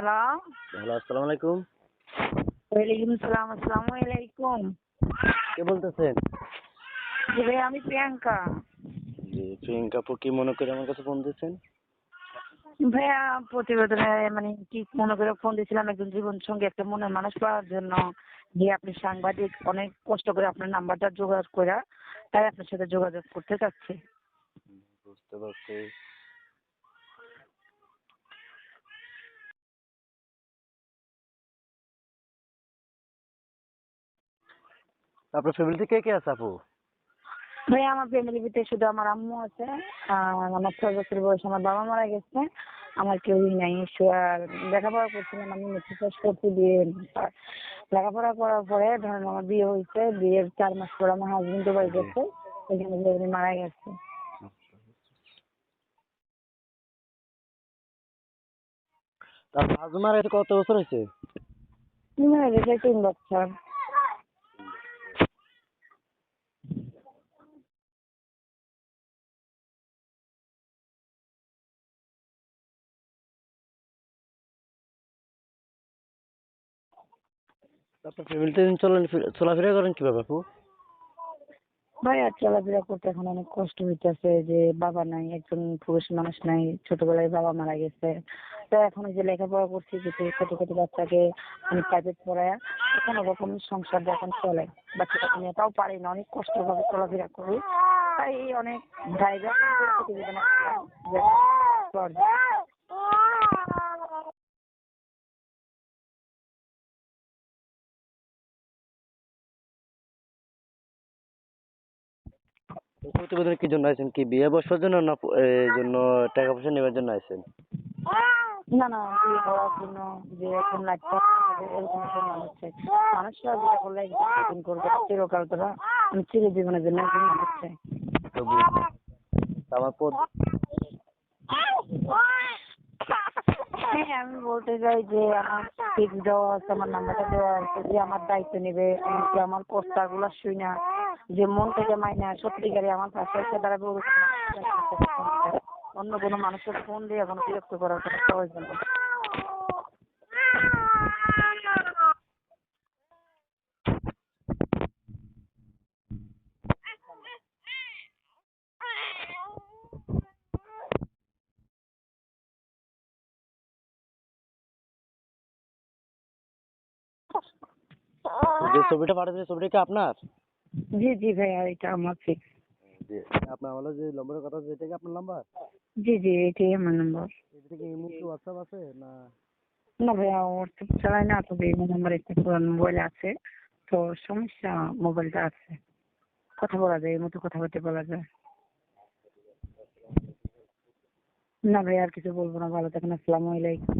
Hello hello আসসালামু আলাইকুম। ওয়ালাইকুম সালাম আসসালামু আলাইকুম। কে বলতেছেন? জি ভাই আমি প্রিয়াঙ্কা। জি প্রিয়াঙ্কা আপু কি মনে করে আমার কাছে ফোন দিয়েছেন? ভাইয়া প্রতিবেদনে মানে কি মনে করে ফোন দিয়েছিলাম একজন জীবন সঙ্গে একটা মনের মানুষ পাওয়ার জন্য যে আপনি সাংবাদিক অনেক কষ্ট করে আপনার নাম্বারটা জোগাড় করে তাই আপনার সাথে যোগাযোগ করতে চাচ্ছি। বুঝতে পারছি। আপনার ফ্যামিলিতে কে কে আছে আপু? ভাই আমার ফ্যামিলির ভিতরে শুধু আমার আম্মু আছে আর আমার ছয় বছর বয়স আমার বাবা মারা গেছে। আমার কেউই নাই লেখাপড়া করছিলাম আমি মেট্রিক পাস করছি বিয়ে। লেখাপড়া করার পরে ধরেন আমার বিয়ে হয়েছে বিয়ের চার মাস পর আমার হাজবেন্ড দুবাই গেছে ওইখানে গিয়ে উনি মারা গেছে। তারপর আজমার এটা কত বছর হয়েছে? মারা গেছে তিন বছর। আপনার ফ্যামিলিতে চলেন চলাফেরা করেন কীভাবে আপু? ভাই, আর চলাফেরা করতে এখন অনেক কষ্ট হইতেছে যে বাবা নাই, একজন পুরুষ মানুষ নাই, ছোটবেলায় বাবা মারা গেছে। তো এখন যে লেখাপড়া করছি যে ছোট ছোট বাচ্চাকে আমি প্রাইভেট পড়ায় কোনো রকম সংসার এখন চলে। বাচ্চাটাকে নিয়ে তাও পারি না, অনেক কষ্ট ভাবে চলাফেরা করি। তাই অনেক জায়গা প্রতিবেদন কি জন্য আছেন কি বিয়ে বসার জন্য না এই জন্য টাকা পয়সা নেওয়ার জন্য আছেন না না বিয়ে করার জন্য যে এখন লাগছে এরকম একটা মানুষ চাই মানুষরা যেটা করলে একদিন করবে চিরকাল তোরা আমি চিরজীবনের জন্য একজন মানুষ চাই। আমার পদ হ্যাঁ আমি বলতে চাই যে আমার ফিক্স দেওয়া আছে আমার নাম্বারটা দেওয়া আছে যে আমার দায়িত্ব নেবে এমনকি আমার প্রস্তাবগুলো শুই না যে মন থেকে মাইনা সত্যিকারে আমার পাশে এসে দাঁড়াবে অন্য কোনো মানুষের ফোন দিয়ে কোনো বিরক্ত করার কোনো প্রয়োজন নেই। যে ছবিটা পাঠাচ্ছেন ছবিটা কি আপনার? জি জি ভাইয়া এটা আমার ফিক্স জি আপনার হলো যে নম্বরের কথা এটা কি আপনার নাম্বার জি জি এটাই আমার নাম্বার এটা কি ইমো কি হোয়াটসঅ্যাপ আছে না? না ভাইয়া হোয়াটসঅ্যাপ চালাই না তবে এই নাম্বার একটা পুরান মোবাইল আছে তো সমস্যা মোবাইলটা আছে। কথা বলা যায় মতো কথাবার্তা বলা যায়। না ভাই আর কিছু বলব না ভালো থাকেন আসসালামু আলাইকুম।